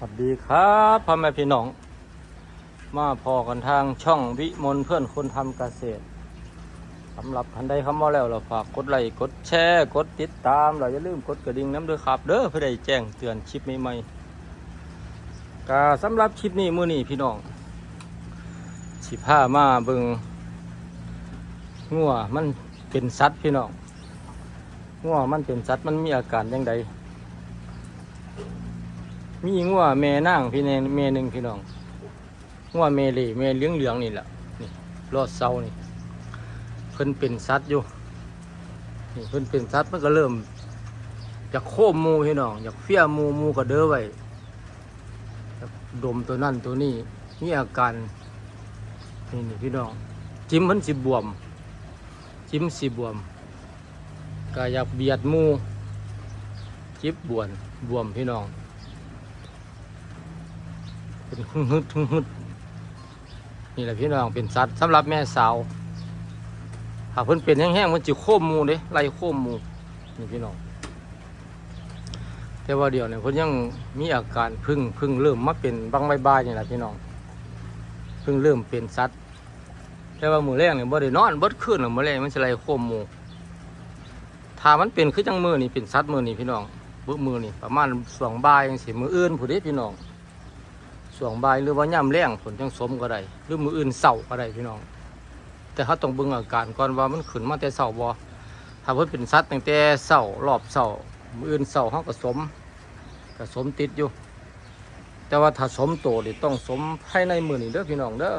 สวัสดีครับพ่อแม่พี่น้อง มาพอกันทางช่องวิมลเพื่อนคนทำเกษตรสำหรับท่านใดเข้ามาแล้วเราฝากกดไลค์กดแชร์ กดติดตามเราอย่าลืมกดกระดิ่งน้ำด้วยครับ เด้อเพื่อได้แจ้งเตือนคลิปใหม่ๆกาสำหรับคลิปนี้มื้อนี้พี่น้องสิผ้ามาเบิงงัวมันเป็นสัตว์พี่น้องงัวมันเป็นสัตว์มันมีอาการยังไง มีงัวแม่นางพี่แนแม่หนึ่งพี่น้องงัวแม่เหล่แม่เลี้ยงเหลืองนี่แหละนี่รอดเสานี่เพิ่นเป็นสัตว์อยู่นี่เพิ่นเป็นสัตว์มันก็เริ่มอยากโค้มมูพี่น้องอยากเฟี้ยมูมูก็เด้อไว้ดมตัวนั่นตัวนี้มีอาการนี่นี่พี่น้อง จิ้มเพิ่นสิบวม จิ้มสิบวมก็อยากเบียดมูจิบบวนบวมพี่น้อง เป็นหึ่งฮึดหึ่งฮึดนี่แหละพี่น้องเป็นสัตว์สำหรับแม่สาวหากเพิ่นเป็นแห้งๆมันจะโค้มมูเด้ไล่โค้มมูนี่พี่น้องแต่ว่าเดี๋ยวเนี่ยเพิ่นยังมีอาการพึ่งพึ่งเริ่มมาเป็นบางใบใบนี่แหละพี่น้องพิ่งเริ่มเป็นสัตว์แต่ว่ามือแรกเนี่ยบ่ได้นอนบิดคืนหรอกมือแรกมันจะไล่โค้มมูถ้ามันเป็นคือจังมือนี่เป็นสัตว์มือนี่พี่น้องเบิดมือนี่ประมาณสองใบยังสิมืออื่นผู้เด้พี่น้อง ส่วงบ่ายหรือว่าย่ำแรงผลจังสมก็ได้หรือมืออื่นเสาก็ได้พี่น้อง แต่เขาต้องเบิ่งอาการก่อนว่ามันขึ้นมาแต่เสาบ่ถ้าเพิ่นเป็นสัตว์ตั้งแต่เสารอบเสามืออื่นเสาเขาก็สมก็สมติดอยู่ แต่ว่าถ้าสมโตนี่ต้องสมภายในมือนี่เด้อพี่น้องเด้อ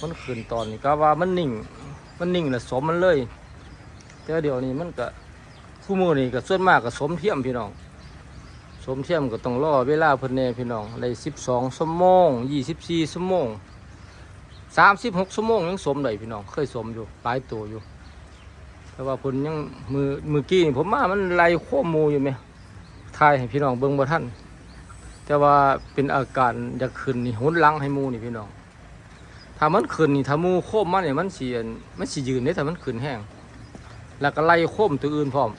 มันขึ้นตอนนี้ก็ว่ามันนิ่ง มันนิ่งแล้วสมมันเลยแต่เดี๋ยวนี้มันก็คู่มือนี่ก็ส่วนมากก็สมเทียมพี่น้อง สมเทียมก็ต้องรอเวลาเพิ่นแน่พี่น้องได้สิบสองชั่วโมงยี่สิบสี่ชั่วโมงสามสิบหกชั่วโมงยังสมได้พี่น้องเคยสมอยู่หลายตัวอยู่ แต่ว่าเพิ่นยังมือมือกี้นี่ผมมามันไล่โค้มหมูอยู่ไหมทายให้พี่น้องเบิ่งบ่ทันแต่ว่าเป็นอาการอยากขึ้นนี่หุนลังให้มูนี่พี่น้องถ้ามันขึ้นนี่ถ้ามูโค้มมันเนี่ยมันสิอันมันสิยืนเนี่ยถ้ามันขึ้นแห้งแล้วก็ไล่โค้มตัวอื่นพร้อม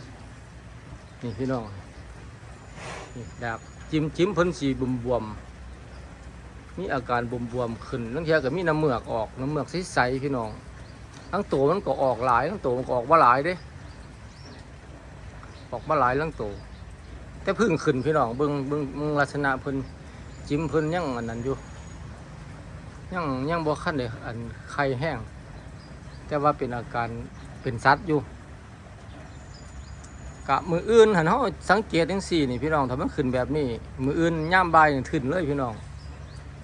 นี่พี่น้อง นี่ดาบจิ้มจิ้มเพิ่นสีบวมบวมๆมีอาการบวมบวมๆขึ้นทั้งเทียก็มีน้ำเมือกออกน้ำเมือกใสๆพี่น้องทั้งตัวมันก็ออกหลายทั้งตัวมันก็ออกมาหลายเด้ออกมาหลายทั้งตัวแต่พึ่งขึ้นพี่น้องเบิ่งเบิ่งเบิ่งลักษณะเพิ่นจิ้มเพิ่นยังอันนั้นอยู่ยังยังบ่คันเลยอันไข่แห้ง แต่ว่าเป็นอาการเป็นสัตว์อยู่ กะมืออื่นหันเขาสังเกตทั้งสี่นี่พี่น้องถ้ามันขึ้นแบบนี้ มืออื่นย่ามบายนี่ขึ้นเลยพี่น้อง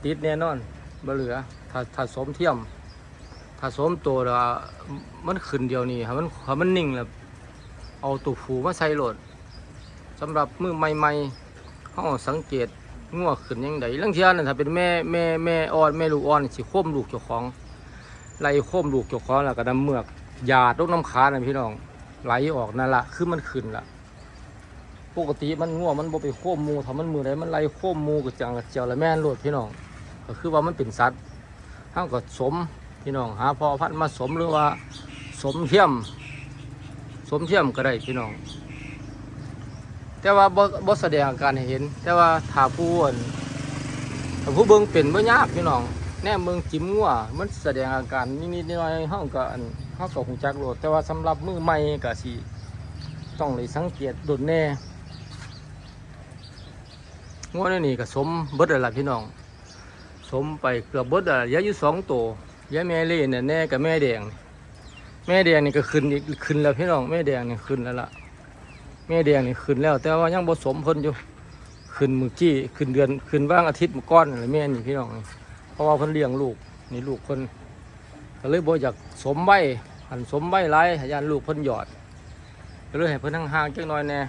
ติดแน่นอนบ่เหลือถ้าถ้าสมเทียม ถ้าสมตัวละมันขึ้นเดียวนี่ถ้ามันถ้ามันนิ่งแล้วเอาตัวผูมาใส่โหลดสำหรับมือใหม่ๆเขาสังเกตงัวขึ้นยังไงลังเทียนถ้าเป็นแม่แม่แม่อ่อนแม่ลูกอ่อนสิค้มลูกเจ้าของไล่ค้มลูกเจ้าของแล้วก็นำเมือกหยาดลูกน้ำขานะพี่น้อง ไหลออกนั่นละคือมันขึ้นละปกติมันง่วมันบ่ไปโค้มมูถ้ามันมือไหนมันไหลโค้มมูกับจังกับเจียวและแม่นโลดพี่น้องก็คือว่ามันเป็นสัตว์ห้างก็สมพี่น้องหาพอพันมาสมหรือว่า สมเทียม สมเทียมก็ได้พี่น้อง แต่ว่าบ่บ่แสดงการเห็น แต่ว่าถ้าผู้อั่นถ้าผู้เบิ่งเป็นบ่ยากพี่น้อง แน่เมืองจิ้มงัวมันแสดงอาการนิดๆหน่อยๆเฮาก็อันเฮาก็คงจักโลดแต่ว่าสำหรับมือใหม่ก็สิต้องเลยสังเกตโดดแน่งัวนี่นี่ก็สมเบิดแล้วล่ะพี่น้อง สมไปเกือบเบิดแล้วเหลือยู่สองตัวยายแม่เล่เนี่ยแน่กับแม่แดง แม่แดงนี่ก็ขึ้นอีกขึ้นแล้วพี่น้องแม่แดงนี่ขึ้นแล้วล่ะแม่แดงนี่ขึ้นแล้ว แต่ว่ายังบ่สมเพิ่นอยู่ ขึ้นมือกี้ขึ้นเดือนขึ้นว่างอาทิตย์มื้อก่อนนั่นแหละแม่นี่พี่น้องนี่ เพราะว่าเพิ่นเลี้ยงลูกนี่ลูกเพิ่นก็เลยบ่อยากสมไว้หันสมไว้หลายให้ยานลูกเพิ่นหยอดก็เลยให้เพิ่นห่างๆจักหน่อยแน่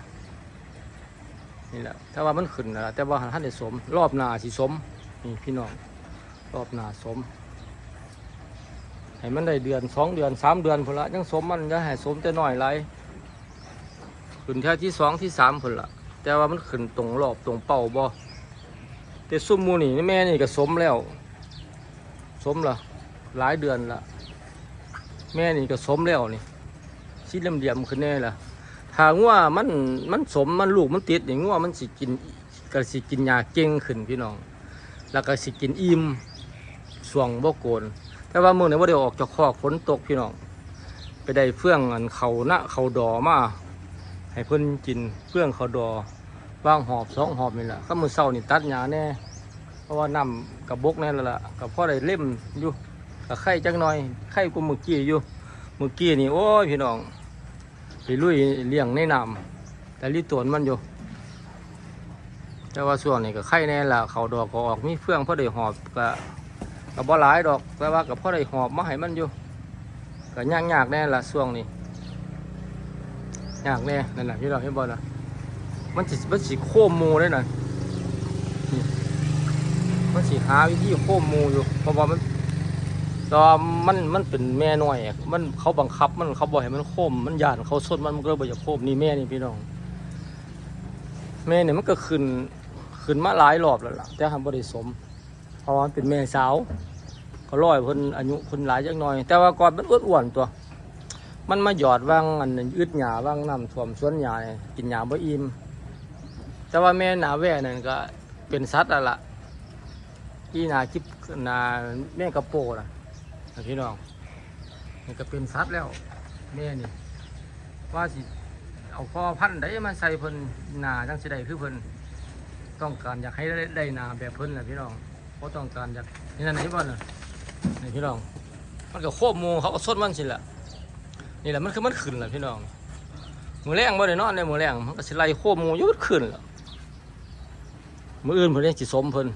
นี่แหละแต่ว่ามันขึ้นนะแต่ว่าหันท่านได้สม รอบหนาสิสมนี่พี่น้องรอบหนาสมให้มันได้เดือนสองเดือนสามเดือนพุ่นละยังสมมันจะให้สมแต่น้อยไรขึ้นแค่ที่สองที่สามพุ่นละแต่ว่ามันขึ้นตรงรอบตรงเป้าบ่แต่ซุ่มมูนี่แม่นี่ก็สมแล้ว สมละหลายเดือนละแม่นี่ก็สมแล้วนี่ชิ้นเหลี่ยมๆขึ้นแน่ละถ้างัวมันมันสมมันลูกมันติดอย่างงัวมันสิกินก็สิกินยาเก่งขึ้นพี่น้อง แล้วก็สิกินอิ่มสวงบ่โกน แต่ว่ามื้อนี้บ่ได้ออกจากคอกฝนตกพี่น้อง ไปได้เฟื่องอันเขาหน้าเขาดอมาให้เพิ่นกินเฟื่องเขาดอว่างหอบสองหอบนี่แหละก็มือเช้านี่ตัดหญ้าแน่ เพราะว่าน้ำกับบกแน่แล้วล่ะกับพ่อได้เล่มอยู่กับไข่จังหน่อยไข่กูมือกี้อยู่มือกี้นี่โอ้ยพี่น้องไปลุยเลี้ยงในน้ำแต่ลิตวนมันอยู่ แต่ว่าส่วนนี้ก็ไข่แน่ละเขาดอกก็ออกมีเฟื่องพ่อได้หอบก็ก็บ่หลายดอกแต่ว่ากับพ่อได้หอบมาให้มันอยู่ก็ยากยากแน่ละช่วงนี้ยากแน่นั่นแหละพี่น้องเห็นบ่ล่ะมันสิมันสิโค้มหมูได้น่ะ มันสิหาวิธีโค้มมูอยู่ เพราะว่ามันตอนมันมันเป็นแม่น้อยอะมันเขาบังคับมันเขาบอกให้มันโค้มมันย่านเขาสดมันมันก็เลยบ่อยากโค้มนี่แม่นี่พี่น้อง แม่เนี่ยมันก็ขึ้นขึ้นมาหลายรอบแล้วล่ะ แต่ทำบริสมเพราะว่ามันเป็นแม่สาวก็ร้อยเพิ่นอายุเพิ่นหลายจักหน่อย แต่ว่าก่อนมันอ้วนๆตัว มันมาหยอดว่างอันนั้นอึดหญ้าว่างน้ำท่วมสวนหญ้าเนี่ยกินหญ้าบ่อิ่มแต่ว่าแม่หนาแว่นั่นก็เป็นสัตว์แล้วล่ะ ที่นาคิปนาแม่กระโปรงนะพี่น้องนี่ก็เป็นสัตว์แล้วแม่นี่ว่าสิเอาพ่อพันธุ์ได้มาใส่เพิ่นนาจังสิได้คือเพิ่นต้องการอยากให้ได้ได้นาแบบเพิ่นนะพี่น้องเพราะต้องการอยากนี่นั่นไหนบ้านน่ะนี่พี่น้องมันก็โคบมูเขาก็สดมันสิละนี่แหละมันคือมันขึ้นแหละพี่น้องมือแรงบ่ได้นอนในมือแรงมันก็สิไล่โคบมูยุดขึ้นแล้วมืออื่นเพิ่นยังสิสมเพิ่น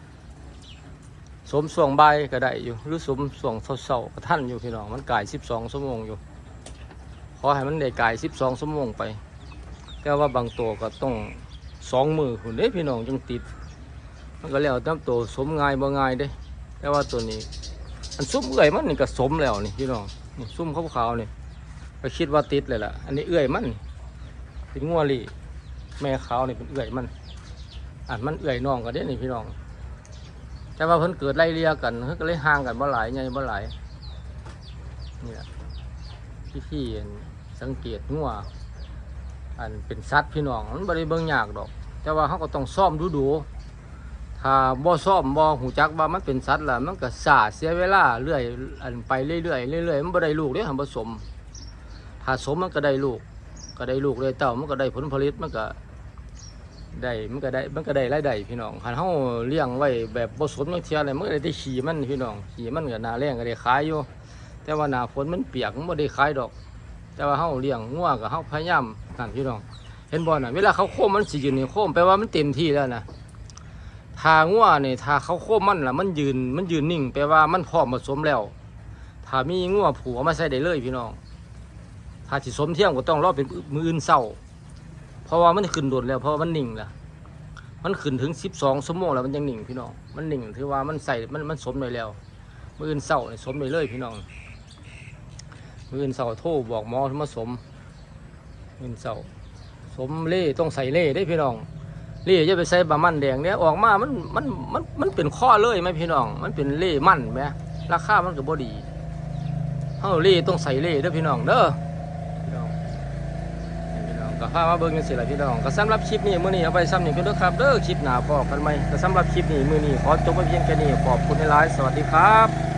สมส่วงใบก็ได้อยู่ หรือสมส่วงเศร้าๆก็ท่านอยู่พี่น้องมันกายสิบสองชั่วโมงอยู่ ขอให้มันได้กายสิบสองชั่วโมงไป แต่ว่าบางตัวก็ต้องสองมือคุณเด้พี่น้องจังติด มันก็แล้วแต่ตัวสมง่ายบ่ง่ายเด้ แต่ว่าตัวนี้อันซุ้มเอื่อยมันนี่ก็สมแล้วนี่พี่น้องนี่ซุ้มขาวๆนี่ไปคิดว่าติดเลยล่ะ อันนี้เอื่อยมันเป็นงัวลี่แม่ขาวนี่เป็นเอื่อยมันอันมันเอื่อยน้องก็เด้นี่พี่น้อง แต่ว่าเพิ่นเกิดไล่เลี่ยกันเพิ่นก็เลยห่างกันบ่หลายไงบ่หลายนี่แหละพี่พี่ๆสังเกตงัวอันเป็นสัตว์พี่น้องมันบ่ได้เบิงยากดอก แต่ว่าเขาก็ต้องซ่อมดูดูๆถ้าบ่ซ่อมบ่หูจักว่ามันเป็นสัตว์ล่ะมันก็สาเสียเวลาเรื่อยอันไปเรื่อยๆเรื่อยๆมันบ่ได้ลูกเด้หันผสมถ้าสมมันก็ได้ลูก ก็ได้ลูกได้เต้ามันก็ได้ผลผลิตมันก็ ได้มันก็ได้มันก็ได้รายได้พี่น้องคันเฮาเลี้ยงไว้แบบบ่สนบางเทียอะไรมันก็ได้แต่ขี้มันพี่น้องขี้มันก็หนาแรงก็ได้ขายอยู่ แต่ว่าหนาฝนมันเปียกมันบ่ได้ขายดอก แต่ว่าเฮาเลี้ยงงัวก็เฮาพยายามนั่นพี่น้อง เห็นบ่น่ะเวลาเขาโค้มมันสิยืนนี่โค้มแปลว่ามันเต็มที่แล้วนะถ้างัวนี่ถ้าเขาโค้มมันล่ะมันยืนมันยืนนิ่งแปลว่ามันพร้อมผสมแล้ว ถ้ามีงัวผูเอามาใส่ได้เลยพี่น้อง ถ้าสิสมเที่ยงก็ต้องรอเป็นมื้ออื่นเช้า เพราะว่ามันขึ้นโดดแล้วเพราะว่ามันนิ่งแล้วมันขึ้นถึงสิบสองชั่วโมงแล้วมันยังหนิ่งพี่น้อง มันหนิ่งถือว่ามันใส่มันมันสมไปแล้ว มืออื่นเศร้านี่สมไปเลยพี่น้อง มืออื่นเศร้าโทรบอกหมอมาสมมืออื่นเศร้าสมเล่ต้องใส่เล่ได้พี่น้อง เล่จะไปใส่บะมันแดงเนี่ยออกมามันมันมันมันเป็นข้อเลยไหมพี่น้อง มันเป็นเล่มันไหมราคามันก็บ่ดีเฮ้าเล่ต้องใส่เล่เด้อพี่น้องเด้อ ก็พามาเบิ่งกันสิล่ะพี่น้องก็สำหรับคลิปนี้มื้อนี้เอาไปซ้ำนี่ก็เด้อครับเด้อคลิปหน้าพอกันไหมก็สำหรับคลิปนี้มื้อนี้ขอจบไว้เพียงแค่นี้ขอบคุณหลายสวัสดีครับ